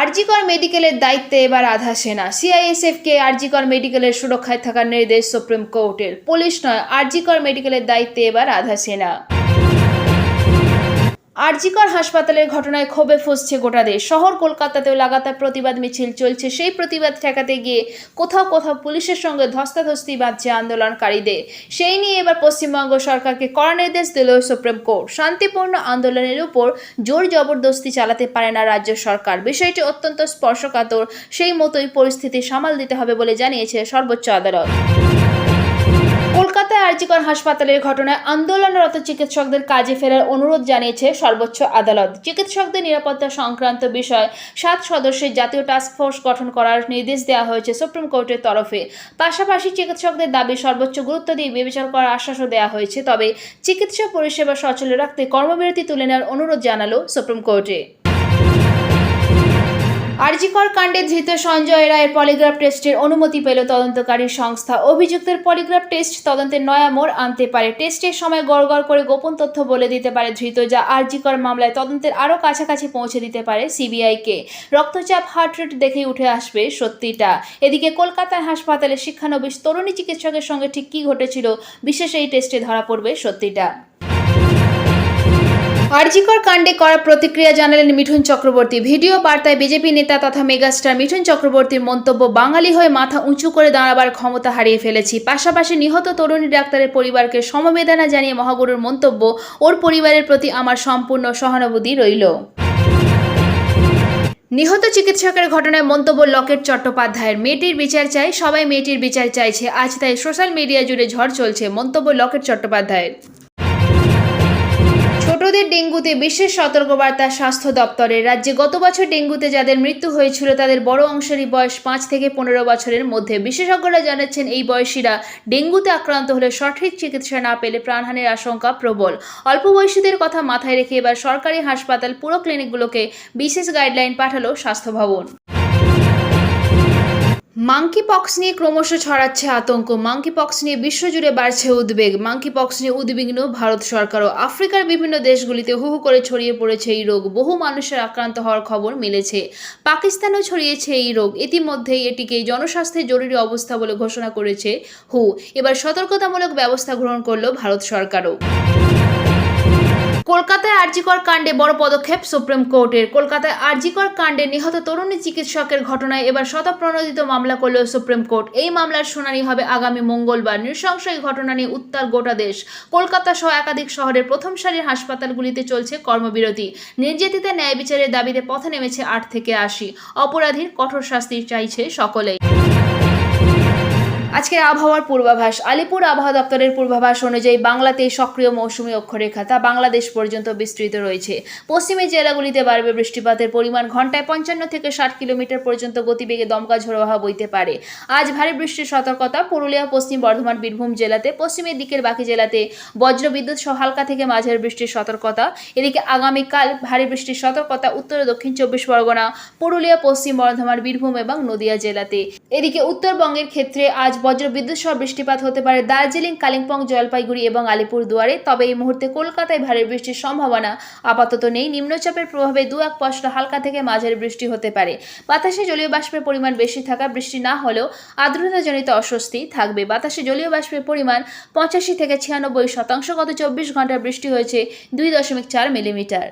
আরজিকর মেডিকেলের দায়িত্বে এবার আধা সেনা। সিআইএসএফকে আরজিকর মেডিকেলের সুরক্ষায় থাকার নির্দেশ সুপ্রিম কোর্টের। পুলিশ নয়, আরজিকর মেডিকেলের দায়িত্বে এবার আধা সেনা। আরজিকর হাসপাতালের ঘটনায় ক্ষোভে ফুসছে গোটা দেশ। শহর কলকাতাতেও লাগাতার প্রতিবাদ মিছিল চলছে। সেই প্রতিবাদ ঠেকাতে গিয়ে কোথাও কোথাও পুলিশের সঙ্গে ধস্তাধস্তি বাঁধছে আন্দোলনকারীদের। সেই নিয়ে এবার পশ্চিমবঙ্গ সরকারকে কড়া নির্দেশ দিল সুপ্রিম কোর্ট। শান্তিপূর্ণ আন্দোলনের উপর জোর জবরদস্তি চালাতে পারে না রাজ্য সরকার। বিষয়টি অত্যন্ত স্পর্শকাতর। সেই মতোই পরিস্থিতি সামাল দিতে হবে বলে জানিয়েছে সর্বোচ্চ আদালত। কলকাতায় আরজিকর হাসপাতালের ঘটনায় আন্দোলনরত চিকিৎসকদের কাজে ফেরার অনুরোধ জানিয়েছে সর্বোচ্চ আদালত। চিকিৎসকদের নিরাপত্তা সংক্রান্ত বিষয় সাত সদস্যের জাতীয় টাস্ক ফোর্স গঠন করার নির্দেশ দেওয়া হয়েছে সুপ্রিম কোর্টের তরফে। পাশাপাশি চিকিৎসকদের দাবি সর্বোচ্চ গুরুত্ব দিয়ে বিবেচনা করার আশ্বাসও দেওয়া হয়েছে। তবে চিকিৎসা পরিষেবা সচল রাখতে কর্মবিরতি তুলে নেওয়ার অনুরোধ জানালো সুপ্রিম কোর্টে। আরজিকর কাণ্ডে ধৃত সঞ্জয় রায়ের পলিগ্রাফ টেস্টের অনুমতি পেল তদন্তকারী সংস্থা। অভিযুক্তের পলিগ্রাফ টেস্ট তদন্তের নয়া মোড় আনতে পারে। টেস্টের সময় গড়গড় করে গোপন তথ্য বলে দিতে পারে ধৃত, যা আরজিকর মামলায় তদন্তের আরও কাছাকাছি পৌঁছে দিতে পারে সিবিআইকে। রক্তচাপ হার্ট রেট দেখেই উঠে আসবে সত্যিটা। এদিকে কলকাতার হাসপাতালে শিক্ষানবিশ তরুণী চিকিৎসকের সঙ্গে ঠিক কী ঘটেছিল, বিশেষ এই টেস্টে ধরা পড়বে সত্যিটা। আরজিকর কাণ্ডে করা প্রতিক্রিয়া জানালেন মিঠুন চক্রবর্তী। ভিডিও বার্তায় বিজেপি নেতা তথা মেগাস্টার মিঠুন চক্রবর্তীর মন্তব্য, বাঙালি হয়ে মাথা উঁচু করে দাঁড়াবার ক্ষমতা হারিয়ে ফেলেছি। পাশাপাশি নিহত তরুণী ডাক্তারের পরিবারকে সমবেদনা জানিয়ে মহাগুরুর মন্তব্য, ওর পরিবারের প্রতি আমার সম্পূর্ণ সহানুভূতি রইল। নিহত চিকিৎসকের ঘটনায় মন্তব্য লকেট চট্টোপাধ্যায়ের। মেয়েটির বিচার চাই, সবাই মেয়েটির বিচার চাইছে। আজ তাই সোশ্যাল মিডিয়া জুড়ে ঝড় চলছে। মন্তব্য লকেট চট্টোপাধ্যায়ের। ছোটদের ডেঙ্গুতে বিশেষ সতর্কবার্তা স্বাস্থ্য দপ্তরের রাজ্যে গত বছর ডেঙ্গুতে যাদের মৃত্যু হয়েছিল, তাদের বড় অংশেরই বয়স পাঁচ থেকে পনেরো বছরের মধ্যে। বিশেষজ্ঞরা জানাচ্ছেন, এই বয়সীরা ডেঙ্গুতে আক্রান্ত হলে সঠিক চিকিৎসা না পেলে প্রাণহানির আশঙ্কা প্রবল। অল্প বয়সীদের কথা মাথায় রেখে এবার সরকারি হাসপাতাল পুরো ক্লিনিকগুলোকে বিশেষ গাইডলাইন পাঠালো স্বাস্থ্য ভবন। মাঙ্কি পক্স নিয়ে ক্রমশ ছড়াচ্ছে আতঙ্ক। মাঙ্কি পক্স নিয়ে বিশ্বজুড়ে বাড়ছে উদ্বেগ। মাঙ্কি পক্স নিয়ে উদ্বিগ্ন ভারত সরকারও আফ্রিকার বিভিন্ন দেশগুলিতে হু হু করে ছড়িয়ে পড়েছে এই রোগ। বহু মানুষের আক্রান্ত হওয়ার খবর মিলেছে। পাকিস্তানেও ছড়িয়েছে এই রোগ। ইতিমধ্যেই এটিকে জনস্বাস্থ্যের জরুরি অবস্থা বলে ঘোষণা করেছে হু। এবার সতর্কতামূলক ব্যবস্থা গ্রহণ করল ভারত সরকারও। কলকাতায় আরজিকর কাণ্ডে বড় পদক্ষেপ সুপ্রিম কোর্টের। কলকাতায় আরজিকর কাণ্ডে নিহত তরুণী চিকিৎসকের ঘটনায় এবার শতপ্রণোদিত মামলা করল সুপ্রিম কোর্ট। এই মামলার শুনানি হবে আগামী মঙ্গলবার। নৃশংস এই ঘটনা নিয়ে উত্তাল গোটা দেশ। কলকাতা সহ একাধিক শহরের প্রথম সারির হাসপাতালগুলিতে চলছে কর্মবিরতি। নির্যাতিতা ন্যায় বিচারের দাবিতে পথে নেমেছে আট থেকে আশি। অপরাধীর কঠোর শাস্তি চাইছে সকলেই। আজকের আবহাওয়ার পূর্বাভাস, আলিপুর আবহাওয়া দপ্তরের পূর্বাভাস অনুযায়ী বাংলাতে সক্রিয় মৌসুমী অক্ষরেখা তা বাংলাদেশ পর্যন্ত বিস্তৃত রয়েছে। পশ্চিমী জেলাগুলিতে বাড়বে বৃষ্টিপাতের পরিমাণ ঘন্টায় পঞ্চান্ন থেকে ষাট কিলোমিটার পর্যন্ত গতিবেগে দমকা ঝোড়ো বইতে পারে। আজ ভারী বৃষ্টির সতর্কতা, পুরুলিয়া, পশ্চিম বর্ধমান, বীরভূম জেলাতে, পশ্চিমের দিকের বাকি জেলাতে বজ্রবিদ্যুৎ সহ হালকা থেকে মাঝের বৃষ্টির সতর্কতা। এদিকে আগামীকাল ভারী বৃষ্টির সতর্কতা, উত্তর ও দক্ষিণ চব্বিশ পরগনা, পুরুলিয়া, পশ্চিম বর্ধমান, বীরভূম এবং নদিয়া জেলাতে। এদিকে উত্তরবঙ্গের ক্ষেত্রে আজ বজ্রবিদ্যুৎ সহ বৃষ্টিপাত হতে পারে দার্জিলিং, কালিম্পং, জলপাইগুড়ি এবং আলিপুর দুয়ারে তবে এই মুহূর্তে কলকাতায় ভারী বৃষ্টির সম্ভাবনা আপাতত নেই। নিম্নচাপের প্রভাবে দু এক পশলা হালকা থেকে মাঝের বৃষ্টি হতে পারে। বাতাসে জলীয় বাষ্পের পরিমাণ বেশি থাকা, বৃষ্টি না হলেও আর্দ্রতাজনিত অস্বস্তি থাকবে। বাতাসে জলীয় বাষ্পের পরিমাণ পঁচাশি থেকে ছিয়ানব্বই শতাংশ। গত চব্বিশ ঘণ্টার বৃষ্টি হয়েছে দুই দশমিক চার মিলিমিটার।